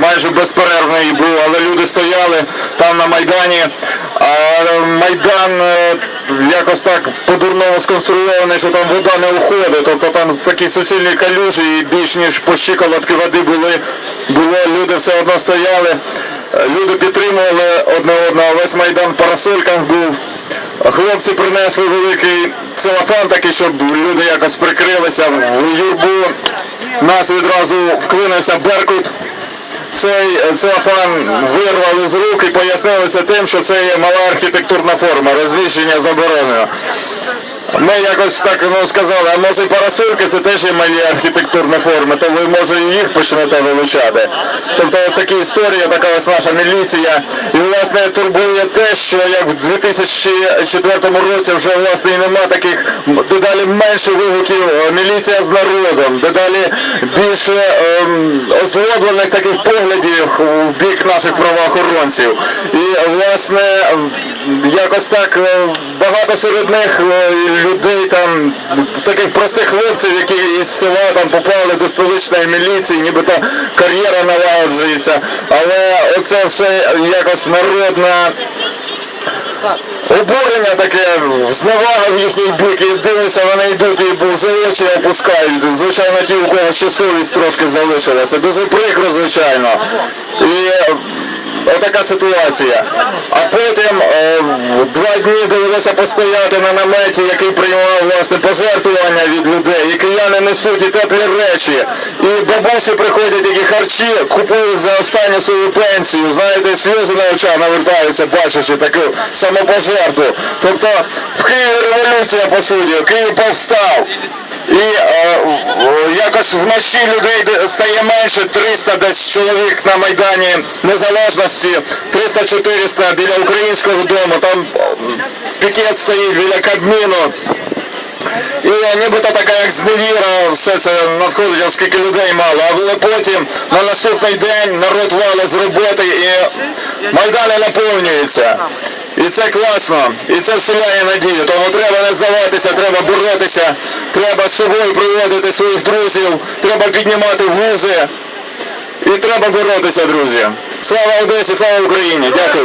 майже безперервний був, але люди стояли там на Майдані. А Майдан е, якось так по-дурному сконструйований, що там вода не уходить. Тобто там такі суцільні калюжі і більш ніж по щиколотки води були. Було, люди все одно стояли. Е, Люди підтримували одне одного, весь Майдан в парасольках був. Хлопці принесли великий целофан такий, щоб люди якось прикрилися в юрбу. Нас відразу вклинився Беркут. Цей фан вирвали з рук і пояснили це тим, що це є мала архітектурна форма, розміщення заборонено. Ми якось так ну, сказали, а може і це теж є малі архітектурні форми, то ви може і їх почнете вилучати. Тобто ось такі історії, така ось наша міліція. І власне турбує те, що як в 2004 році вже власне і нема таких дедалі менше вигуків е, міліція з народом, дедалі більше ем, озлоблених таких поглядів в бік наших правоохоронців. І власне якось так е, багато серед них е, людей там, таких простих хлопців, які із села там попали до столичної міліції, нібито кар'єра налагоджується. Але оце все якось народна обурення таке, зневага в їхній бік, і дивишся, вони йдуть і вже очі опускають. Звичайно, ті, у кого ще совість трошки залишилася. Дуже прикро, звичайно. І отака ситуація. А потім е, два дні довелося постояти на наметі, який приймав власне пожертвування від людей. І кияни несуть і теплі речі. І бабусі приходять, які харчі купують за останню свою пенсію. Знаєте, сльози на очах навертаються, бачачи таку самопожертву. Тобто в Києві революція по суті, Київ повстав. І якось вночі людей стає менше 300 десь чоловік на Майдані Незалежності, 300-400 біля українського дому, там пікет стоїть біля Кабміну. І нібито така як зневіра, все це надходить, оскільки людей мало. Але потім на наступний день народ валить з роботи і майдани наповнюються. І це класно, і це вселяє надію. Тому треба не здаватися, треба боротися, треба з собою приводити своїх друзів, треба піднімати вузи. І треба боротися, друзі. Слава Одесі, слава Україні! Дякую.